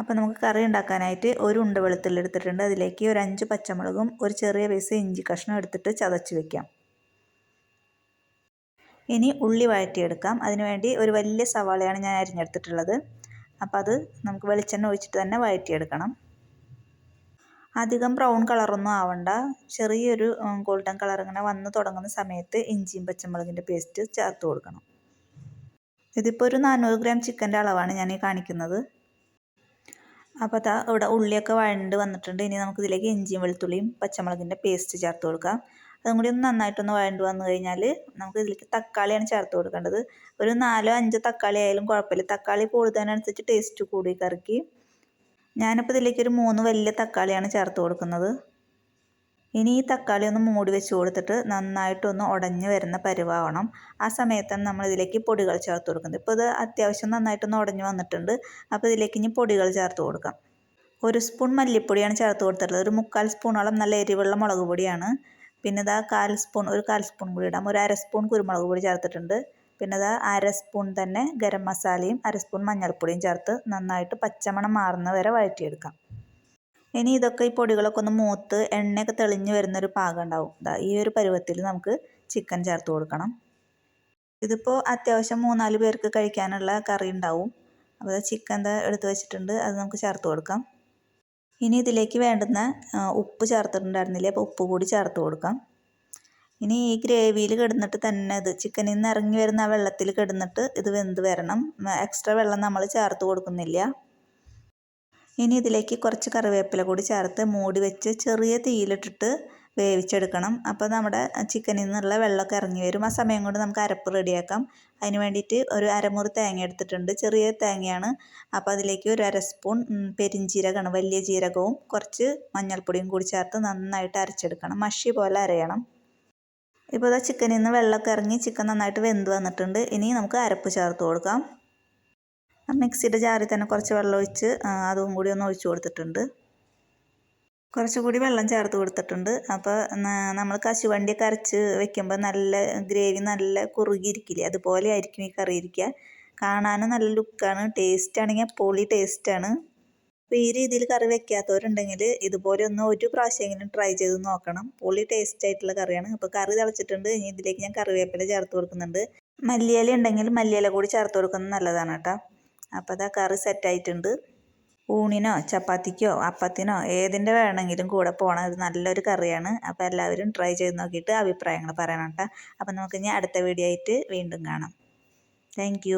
അപ്പോൾ നമുക്ക് കറി ഉണ്ടാക്കാനായിട്ട് ഒരു ഉണ്ട വെളുത്തുള്ളി എടുത്തിട്ടുണ്ട്. അതിലേക്ക് ഒരു അഞ്ച് പച്ചമുളകും ഒരു ചെറിയ പീസ് ഇഞ്ചി കഷ്ണം എടുത്തിട്ട് ചതച്ച് വെക്കാം. ഇനി ഉള്ളി വഴറ്റിയെടുക്കാം. അതിനുവേണ്ടി ഒരു വലിയ സവാളയാണ് ഞാൻ അരിഞ്ഞെടുത്തിട്ടുള്ളത്. അപ്പോൾ അത് നമുക്ക് വെളിച്ചെണ്ണ ഒഴിച്ചിട്ട് തന്നെ വഴറ്റിയെടുക്കണം. അധികം ബ്രൗൺ കളറൊന്നും ആവണ്ട. ചെറിയൊരു ഗോൾഡൻ കളർ ഇങ്ങനെ വന്ന് തുടങ്ങുന്ന സമയത്ത് ഇഞ്ചിയും പച്ചമുളകിന്റെ പേസ്റ്റ് ചേർത്ത് കൊടുക്കണം. ഇതിപ്പോൾ ഒരു നാനൂറ് ഗ്രാം ചിക്കന്റെ അളവാണ് ഞാൻ ഈ കാണിക്കുന്നത്. അപ്പോൾ അതാ ഇവിടെ ഉള്ളിയൊക്കെ വഴണ്ട് വന്നിട്ടുണ്ട്. ഇനി നമുക്ക് ഇതിലേക്ക് ഇഞ്ചിയും വെളുത്തുള്ളിയും പച്ചമുളകിന്റെ പേസ്റ്റ് ചേർത്ത് കൊടുക്കാം. അതും കൂടി ഒന്ന് നന്നായിട്ടൊന്ന് വഴണ്ട് വന്നു കഴിഞ്ഞാൽ നമുക്ക് ഇതിലേക്ക് തക്കാളിയാണ് ചേർത്ത് കൊടുക്കേണ്ടത്. ഒരു നാലോ അഞ്ചോ തക്കാളി ആയാലും കുഴപ്പമില്ല. തക്കാളി കൂടുന്നതിനനുസരിച്ച് ടേസ്റ്റ് കൂടി കറിക്ക്. ഞാനിപ്പോൾ ഇതിലേക്ക് ഒരു മൂന്ന് വലിയ തക്കാളിയാണ് ചേർത്ത് കൊടുക്കുന്നത്. ഇനി ഈ തക്കാളി ഒന്ന് മൂടി വെച്ച് കൊടുത്തിട്ട് നന്നായിട്ടൊന്ന് ഉടഞ്ഞു വരുന്ന പരുവാവണം. ആ സമയത്താണ് നമ്മൾ ഇതിലേക്ക് പൊടികൾ ചേർത്ത് കൊടുക്കുന്നത്. ഇപ്പോൾ ഇത് അത്യാവശ്യം നന്നായിട്ടൊന്ന് ഉടഞ്ഞു വന്നിട്ടുണ്ട്. അപ്പോൾ ഇതിലേക്ക് ഇനി പൊടികൾ ചേർത്ത് കൊടുക്കാം. ഒരു സ്പൂൺ മല്ലിപ്പൊടിയാണ് ചേർത്ത് കൊടുത്തിട്ടുള്ളത്. ഒരു മുക്കാൽ സ്പൂണോളം നല്ല എരിവുള്ള മുളക് പൊടിയാണ്. പിന്നെ ഇതാ കാൽ സ്പൂൺ ഒരു കാൽ സ്പൂൺ കൂടി ഇടാം. ഒരു അര സ്പൂൺ കുരുമുളക് പൊടി ചേർത്തിട്ടുണ്ട്. പിന്നെ ഇതാ അര സ്പൂൺ തന്നെ ഗരം മസാലയും അര സ്പൂൺ മഞ്ഞൾപ്പൊടിയും ചേർത്ത് നന്നായിട്ട് പച്ചമണം മാറുന്ന വരെ വഴറ്റിയെടുക്കാം. ഇനി ഇതൊക്കെ ഈ പൊടികളൊക്കെ ഒന്ന് മൂത്ത് എണ്ണയൊക്കെ തെളിഞ്ഞു വരുന്നൊരു പാകം ഉണ്ടാവും ഈ ഒരു പരുവത്തിൽ നമുക്ക് ചിക്കൻ ചേർത്ത് കൊടുക്കണം. ഇതിപ്പോൾ അത്യാവശ്യം മൂന്നാൽ പേർക്ക് കഴിക്കാനുള്ള കറി ഉണ്ടാവും. അപ്പോൾ ചിക്കൻ എടുത്ത് വെച്ചിട്ടുണ്ട് അത് നമുക്ക് ചേർത്ത് കൊടുക്കാം. ഇനി ഇതിലേക്ക് വേണ്ടുന്ന ഉപ്പ് ചേർത്തിട്ടുണ്ടായിരുന്നില്ല അപ്പോൾ ഉപ്പ് കൂടി ചേർത്ത് കൊടുക്കാം. ഇനി ഈ ഗ്രേവിയിൽ കിടന്നിട്ട് തന്നെ ഇത് ചിക്കനിൽ നിന്ന് ഇറങ്ങി വരുന്ന ആ വെള്ളത്തിൽ കിടന്നിട്ട് ഇത് വെന്ത് വരണം. എക്സ്ട്രാ വെള്ളം നമ്മൾ ചേർത്ത് കൊടുക്കുന്നില്ല. ഇനി ഇതിലേക്ക് കുറച്ച് കറിവേപ്പില കൂടി ചേർത്ത് മൂടി വെച്ച് ചെറിയ തീയിലിട്ടിട്ട് വേവിച്ചെടുക്കണം. അപ്പോൾ നമ്മുടെ ചിക്കനിൽ നിന്നുള്ള വെള്ളമൊക്കെ ഇറങ്ങി വരും. ആ സമയം കൊണ്ട് നമുക്ക് അരപ്പ് റെഡിയാക്കാം. അതിന് വേണ്ടിയിട്ട് ഒരു അരമുറി തേങ്ങ എടുത്തിട്ടുണ്ട്. ചെറിയ തേങ്ങയാണ്. അപ്പോൾ അതിലേക്ക് ഒരു അര സ്പൂൺ പെരിഞ്ജീരകമാണ് വലിയ ജീരകവും കുറച്ച് മഞ്ഞൾപ്പൊടിയും കൂടി ചേർത്ത് നന്നായിട്ട് അരച്ചെടുക്കണം. മഷി പോലെ അരയണം. ഇപ്പോൾ ഇതാ ചിക്കനിൽ നിന്ന് വെള്ളമൊക്കെ ഇറങ്ങി ചിക്കൻ നന്നായിട്ട് വെന്ത് വന്നിട്ടുണ്ട്. ഇനി നമുക്ക് അരപ്പ് ചേർത്ത് കൊടുക്കാം. മിക്സിയുടെ ജാറിൽ തന്നെ കുറച്ച് വെള്ളം ഒഴിച്ച് അതും കൂടി ഒന്ന് ഒഴിച്ചു കൊടുത്തിട്ടുണ്ട്. കുറച്ചുകൂടി വെള്ളം ചേർത്ത് കൊടുത്തിട്ടുണ്ട്. അപ്പോൾ നമ്മൾ കശുവണ്ടി അരച്ച് വെക്കുമ്പോൾ നല്ല ഗ്രേവി നല്ല കുറുകിയിരിക്കില്ലേ? അതുപോലെ ആയിരിക്കും ഈ കറി ഇരിക്കുക. കാണാനും നല്ല ലുക്കാണ്. ടേസ്റ്റ് ആണെങ്കിൽ പൊളി ടേസ്റ്റാണ് അപ്പോൾ ഈ രീതിയിൽ കറി വെക്കാത്തവരുണ്ടെങ്കിൽ ഇതുപോലെ ഒന്ന് ഒരു പ്രാവശ്യമെങ്കിലും ട്രൈ ചെയ്ത് നോക്കണം. പൊളി ടേസ്റ്റ് ആയിട്ടുള്ള കറിയാണ്. അപ്പോൾ കറി തിളച്ചിട്ടുണ്ട്. ഇനി ഇതിലേക്ക് ഞാൻ കറിവേപ്പില ചേർത്ത് കൊടുക്കുന്നുണ്ട്. മല്ലിയില ഉണ്ടെങ്കിൽ മല്ലിയില കൂടി ചേർത്ത് കൊടുക്കുന്നത് നല്ലതാണ് കേട്ടോ. അപ്പോൾ അതാ കറി സെറ്റായിട്ടുണ്ട് ഊണിനോ ചപ്പാത്തിക്കോ അപ്പത്തിനോ ഏതിന്റെ വേണമെങ്കിലും കൂടെ പോകണം ഒരു നല്ലൊരു കറിയാണ്. അപ്പോൾ എല്ലാവരും ട്രൈ ചെയ്ത് നോക്കിയിട്ട് അഭിപ്രായങ്ങൾ പറയണം കേട്ടോ. അപ്പോൾ നമുക്ക് ഇനി അടുത്ത വീഡിയോ ആയിട്ട് വീണ്ടും കാണാം. താങ്ക്